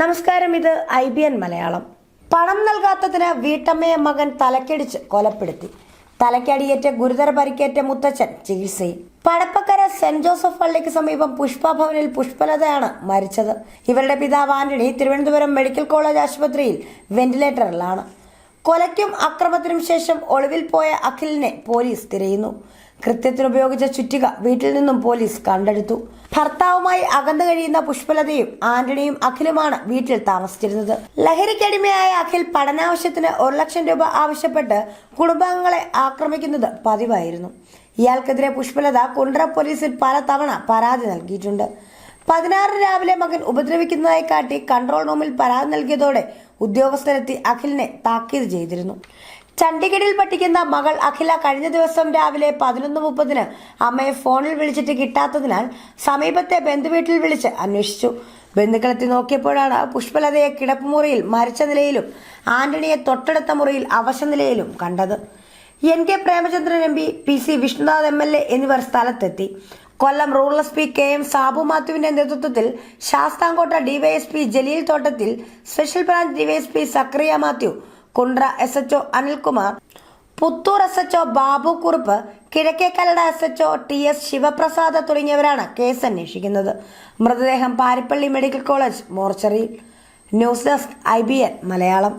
നമസ്കാരം ഇത് I B N Malayalam. പണം നൽകാത്തതിന് വീട്ടമ്മയെ മകൻ തലക്കടിച്ച് കൊലപ്പെടുത്തി. തലക്കടിയേറ്റ ഗുരുതര പരിക്കേറ്റ മുത്തച്ഛൻ ചികിത്സയിൽ. പടപ്പക്കര സെന്റ് ജോസഫ് പള്ളിക്ക് സമീപം പുഷ്പഭവനിൽ പുഷ്പലതയാണ് മരിച്ചത്. ഇവരുടെ പിതാവ് ആന്റണി തിരുവനന്തപുരം മെഡിക്കൽ കോളേജ് ആശുപത്രിയിൽ വെന്റിലേറ്ററിലാണ്. കൊലയ്ക്കും അക്രമത്തിനും ശേഷം ഒളിവിൽ പോയ അഖിലിനെ പോലീസ് തിരയുന്നു. കൃത്യത്തിന് ഉപയോഗിച്ച ചുറ്റിക വീട്ടിൽ നിന്നും പോലീസ് കണ്ടെടുത്തു. ഭർത്താവുമായി അകന്നു കഴിയുന്ന പുഷ്പലതയും ആന്റണിയും അഖിലുമാണ് വീട്ടിൽ താമസിച്ചിരുന്നത്. ലഹരിക്കടിമയായ അഖിൽ പഠനാവശ്യത്തിന് ഒരു ലക്ഷം രൂപ ആവശ്യപ്പെട്ട് കുടുംബാംഗങ്ങളെ ആക്രമിക്കുന്നത് പതിവായിരുന്നു. ഇയാൾക്കെതിരെ പുഷ്പലത കുണ്ട്ര പോലീസിൽ പലതവണ പരാതി നൽകിയിട്ടുണ്ട്. പതിനാറ് രാവിലെ മകൻ ഉപദ്രവിക്കുന്നതായി കാട്ടി കൺട്രോൾ റൂമിൽ പരാതി നൽകിയതോടെ ഉദ്യോഗസ്ഥരെത്തി അഖിലിനെ താക്കീത് ചെയ്തിരുന്നു. ചണ്ഡീഗഡിൽ പഠിക്കുന്ന മകൾ അഖില കഴിഞ്ഞ ദിവസം രാവിലെ പതിനൊന്ന് മുപ്പതിന് അമ്മയെ ഫോണിൽ വിളിച്ചിട്ട് കിട്ടാത്തതിനാൽ സമീപത്തെ ബന്ധുവീട്ടിൽ വിളിച്ച് അന്വേഷിച്ചു. ബന്ധുക്കളെത്തി നോക്കിയപ്പോഴാണ് പുഷ്പലതയെ കിടപ്പുമുറിയിൽ മരിച്ച നിലയിലും ആന്റണിയെ തൊട്ടടുത്ത മുറിയിൽ അവശ നിലയിലും കണ്ടത്. N K Premachandran M P P C Vishnunath M L A എന്നിവർ സ്ഥലത്തെത്തി. Kollam rural S P K M Sabu മാത്യുവിന്റെ നേതൃത്വത്തിൽ Sasthamkotta DYSP Jaleel Thottathil special branch DYSP Sakriya Mathew Kundra S H O Anilkumar Puthur S H O Babu Kurup Kizhakkekallada S H O T S Sivaprasad തുടങ്ങിയവരാണ് case അന്വേഷിക്കുന്നത്. മൃതദേഹം Parippally medical college മോർച്ചറിയിൽ. News desk I B N Malayalam.